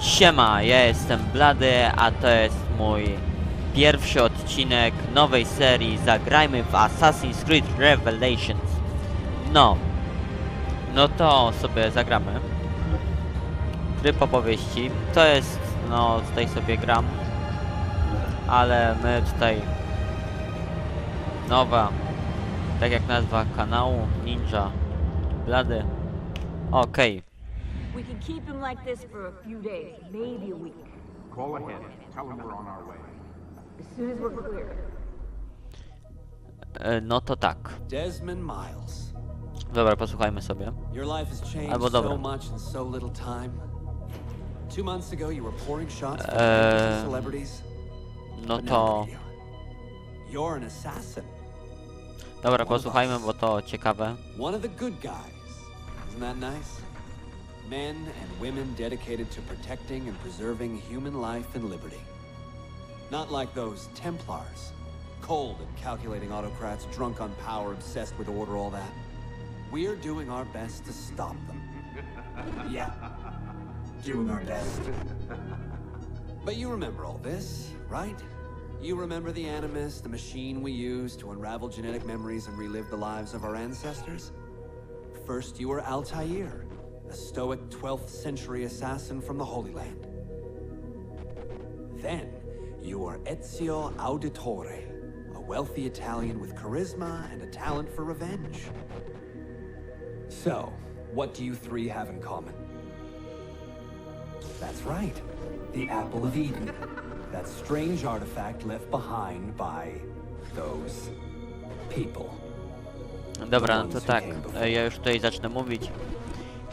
Siema, ja jestem Blady, a to jest mój pierwszy odcinek nowej serii Zagrajmy w Assassin's Creed Revelations. No, no to sobie zagramy. Tryb opowieści. To jest, no tutaj sobie gram. Ale my tutaj nowa, tak jak nazwa kanału, Ninja Blady. Okej. We can keep him like this for a few days, maybe a week. Call ahead. Tell them we're on our way. As soon as we're clear. No to tak. Desmond Miles. Dobra, posłuchajmy sobie. Your life has changed Albo dobra. so much in so little time. Two months ago, you were pouring shots for Eee, celebrities. No but to... you. You're an assassin. Dobra, posłuchajmy, bo to ciekawe. One of the good guys. Isn't that nice? Men and women dedicated to protecting and preserving human life and liberty. Not like those Templars. Cold and calculating autocrats, drunk on power, obsessed with order, all that. We're doing our best to stop them. yeah. Doing our best. But you remember all this, right? You remember the Animus, the machine we used to unravel genetic memories and relive the lives of our ancestors? First, you were Altair, a stoic 12th century assassin from the Holy Land. Then, you are Ezio Auditore, a wealthy Italian with charisma and a talent for revenge. So, what do you three have in common? That's right. The Apple of Eden. That strange artifact left behind by those people. Dobra, to tak. Ja już tutaj zacznę mówić.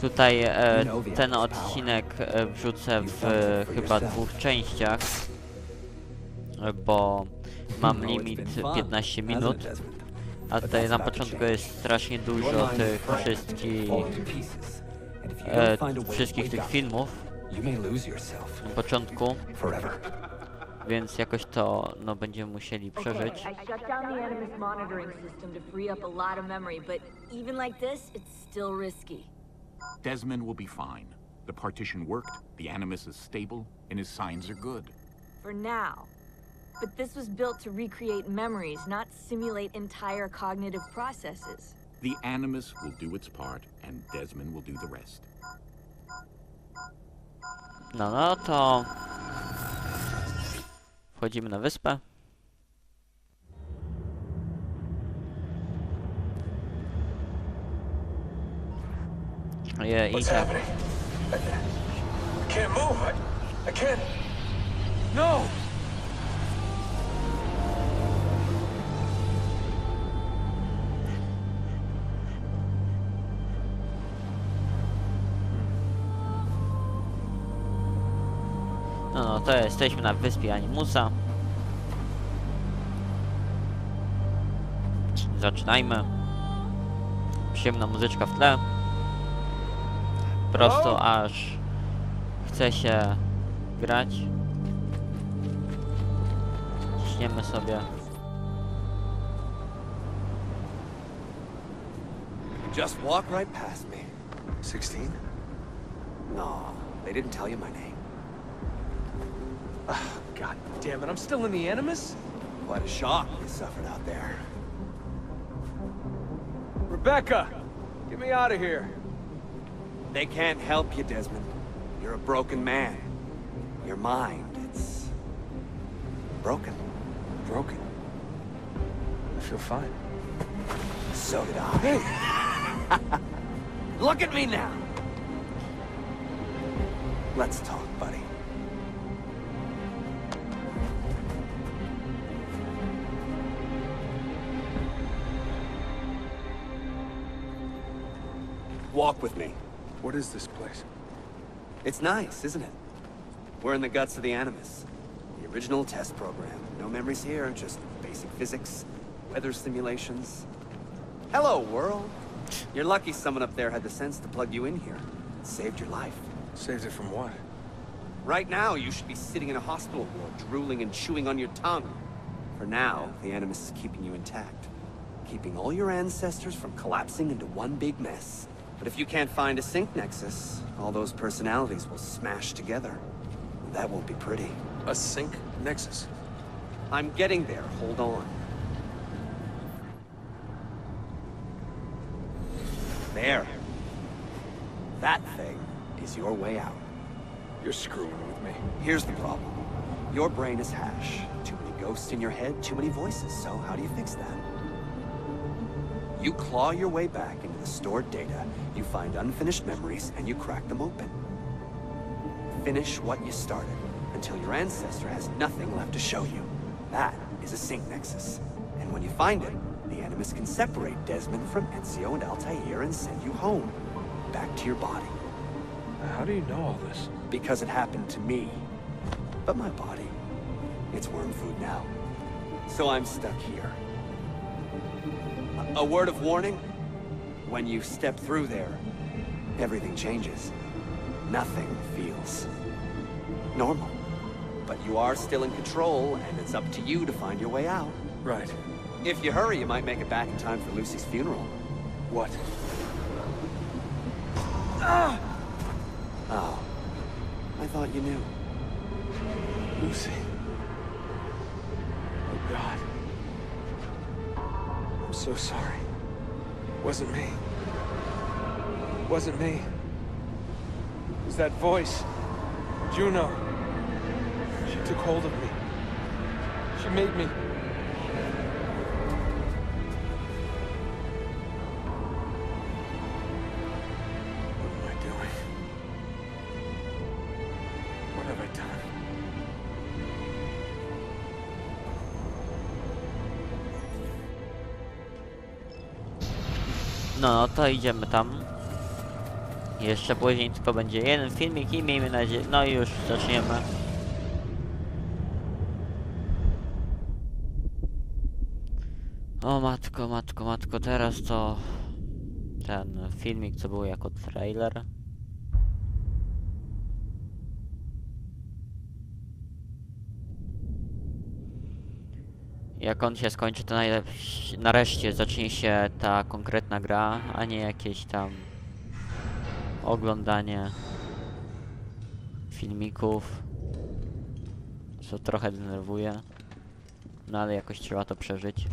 Tutaj e, ten odcinek e, wrzucę w e, chyba dwóch częściach, e, bo mam limit 15 minut. A tutaj na początku jest strasznie dużo tych wszystkich, e, wszystkich tych filmów na początku, więc jakoś to no, będziemy musieli przeżyć. Okay, Desmond will be fine. The partition worked, the Animus is stable, and his signs are good. For now. But this was built to recreate memories, not simulate entire cognitive processes. The Animus will do its part, and Desmond will do the rest. No, no to wchodzimy na wyspę. I What's happening? I, I can't move. I, I can't. No! no, no to jesteśmy na wyspie Animusa. Zaczynajmy. Przyjemna muzyczka w tle. Prosto aż chce się grać. Ciśniemy sobie. Just walk right past me. 16? No, they didn't tell you my name. Oh, God damn it, I'm still in the Animus? Quite a shock you suffered out there. Rebecca! Get me out of here. They can't help you, Desmond. You're a broken man. Your mind, it's... broken. Broken. I feel fine. So did I. Hey. Look at me now! Let's talk, buddy. Walk with me. What is this place? It's nice, isn't it? We're in the guts of the Animus. The original test program. No memories here, just basic physics, weather simulations. Hello, world. You're lucky someone up there had the sense to plug you in here. It saved your life. Saved it from what? Right now, you should be sitting in a hospital ward, drooling and chewing on your tongue. For now, the Animus is keeping you intact. Keeping all your ancestors from collapsing into one big mess. But if you can't find a sync nexus, all those personalities will smash together. That won't be pretty. A sync nexus. I'm getting there. Hold on. There. That thing is your way out. You're screwing with me. Here's the problem. Your brain is hash. Too many ghosts in your head, too many voices. So how do you fix that? You claw your way back the stored data, you find unfinished memories, and you crack them open. Finish what you started, until your ancestor has nothing left to show you. That is a sync nexus. And when you find it, the Animus can separate Desmond from Ezio and Altair and send you home. Back to your body. How do you know all this? Because it happened to me. But my body, it's worm food now. So I'm stuck here. A, a word of warning? When you step through there, everything changes. Nothing feels normal. But you are still in control, and it's up to you to find your way out. Right. If you hurry, you might make it back in time for Lucy's funeral. What? Ah! Oh. I thought you knew. Lucy. Oh, God. I'm so sorry. Wasn't me. Wasn't me. It was that voice. Juno. She took hold of me. She made me. No, to idziemy tam. Jeszcze później tylko będzie jeden filmik i miejmy nadzieję... No i już zaczniemy. O matko, matko, matko, teraz to... Ten filmik, co był jako trailer. Jak on się skończy, to nareszcie zacznie się ta konkretna gra, a nie jakieś tam oglądanie filmików, co trochę denerwuje, no ale jakoś trzeba to przeżyć.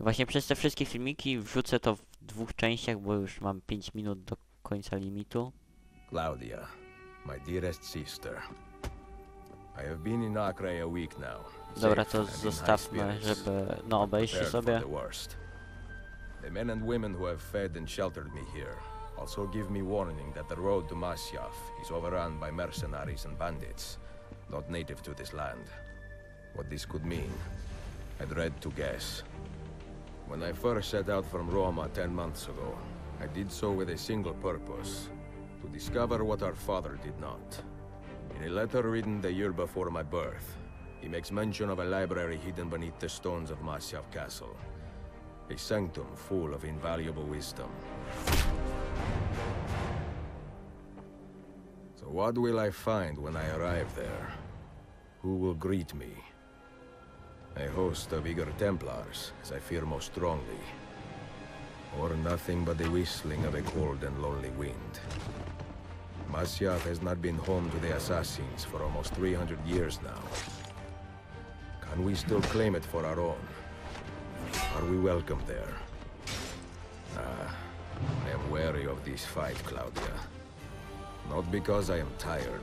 I właśnie przez te wszystkie filmiki wrzucę to w dwóch częściach, bo już mam 5 minut do końca limitu. Claudia, my dearest sister. I have been in Acre a week now. Dobra, to and in high zostawmy, żeby no obejście sobie. The men and women who have fed and sheltered me here also give me warning that the road to Masyaf is overrun by mercenaries and bandits, not native to this land. What this could mean, I dread to guess. When I first set out from Roma ten months ago, I did so with a single purpose, to discover what our father did not. In a letter written the year before my birth, he makes mention of a library hidden beneath the stones of Masyaf Castle. A sanctum full of invaluable wisdom. So what will I find when I arrive there? Who will greet me? A host of eager Templars, as I fear most strongly. Or nothing but the whistling of a cold and lonely wind. Masyaf has not been home to the assassins for almost 300 years now. Can we still claim it for our own? Are we welcome there? Ah, I am wary of this fight, Claudia. Not because I am tired,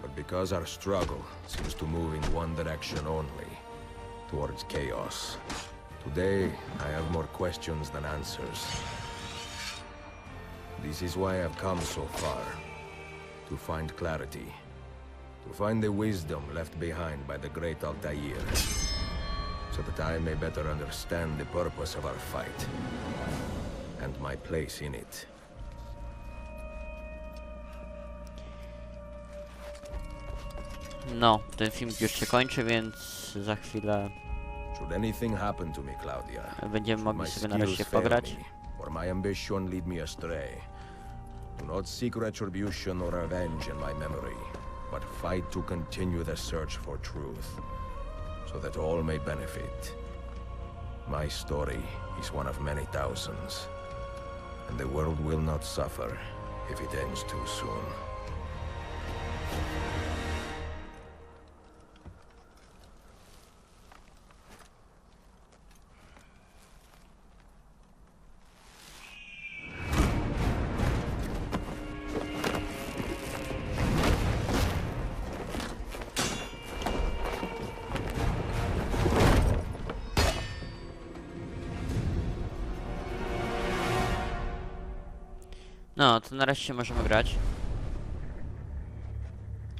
but because our struggle seems to move in one direction only, towards chaos. Today, I have more questions than answers. This is why I've come so far. To find clarity. To find the wisdom left behind by the great Altair. So that I may better understand the purpose of our fight. And my place in it. No, ten film już się kończy, więc za chwilę Should anything happen to me, Claudia, będziemy mogli sobie nareszcie pograć. me, or my ambition lead me astray, do not seek retribution or revenge in my memory, but fight to continue the search for truth, so that all may benefit. My story is one of many thousands, and the world will not suffer if it ends too soon. No, to nareszcie możemy grać.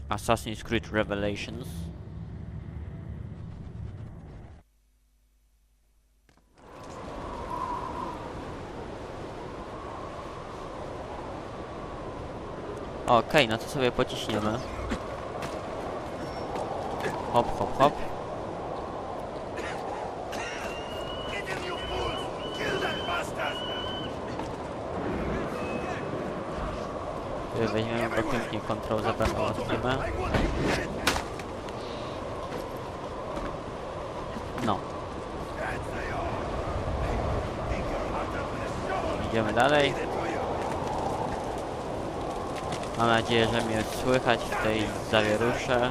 Assassin's Creed Revelations. Okej, no to sobie pociśniemy. Hop, hop, hop. Sobie weźmiemy go pięknie, Ctrl zapewne ułatwimy. No. Idziemy dalej. Mam nadzieję, że mnie słychać w tej zawierusze.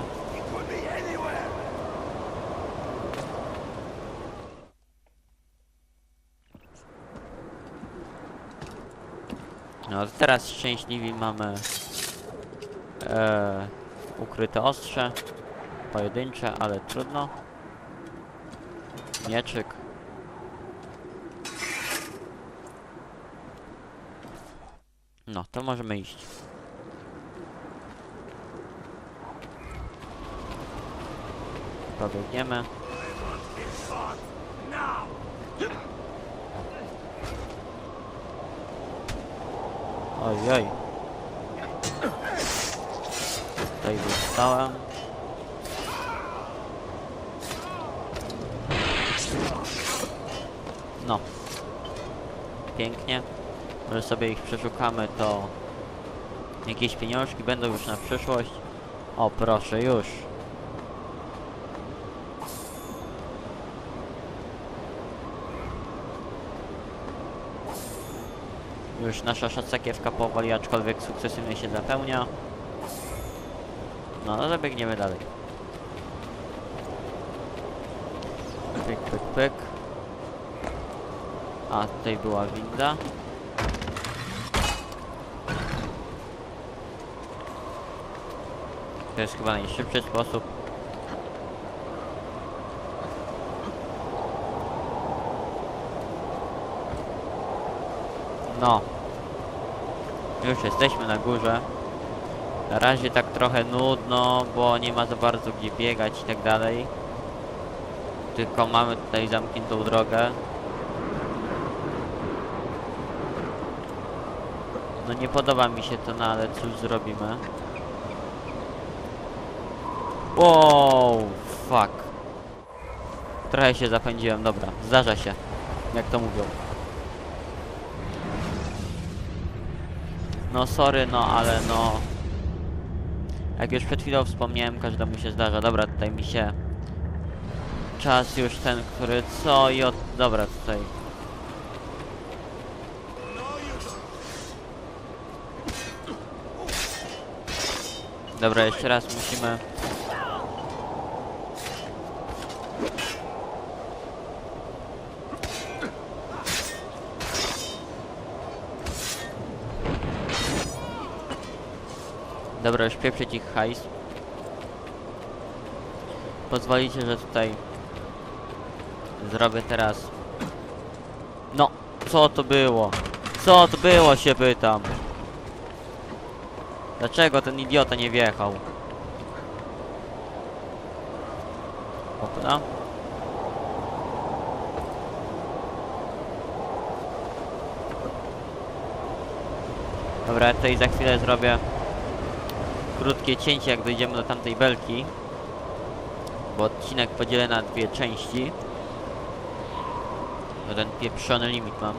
Teraz szczęśliwi mamy e, ukryte ostrze, pojedyncze, ale trudno. Mieczyk. No, to możemy iść. Pobiegniemy. Oj. Tutaj dostałem. No. Pięknie. Może sobie ich przeszukamy, to jakieś pieniążki będą już na przyszłość. O, proszę, już. Już nasza szacakiewka powoli, aczkolwiek sukcesywnie się zapełnia. No, no to biegniemy dalej. Pyk, pyk, pyk. A, tutaj była winda. To jest chyba najszybszy sposób. No. Już jesteśmy na górze. Na razie tak trochę nudno, bo nie ma za bardzo gdzie biegać i tak dalej. Tylko mamy tutaj zamkniętą drogę. No nie podoba mi się to, no ale cóż zrobimy. Wow, fuck. Trochę się zapędziłem, dobra, zdarza się. Jak to mówią. No sorry, no ale no... Jak już przed chwilą wspomniałem, każdemu się zdarza. Dobra, tutaj mi się... Czas już ten, który co i od... Dobra, tutaj... Dobra, jeszcze raz musimy... Dobra, już pieprzyć ich hajs. Pozwolicie, że tutaj zrobię teraz. No, co to było? Co to było, się pytam. Dlaczego ten idiota nie wjechał? Opna. Dobra, ja tutaj za chwilę zrobię krótkie cięcie, jak dojdziemy do tamtej belki. Bo odcinek podzielę na dwie części. Bo ten pieprzony limit mam.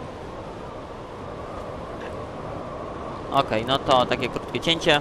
Okej, no to takie krótkie cięcie.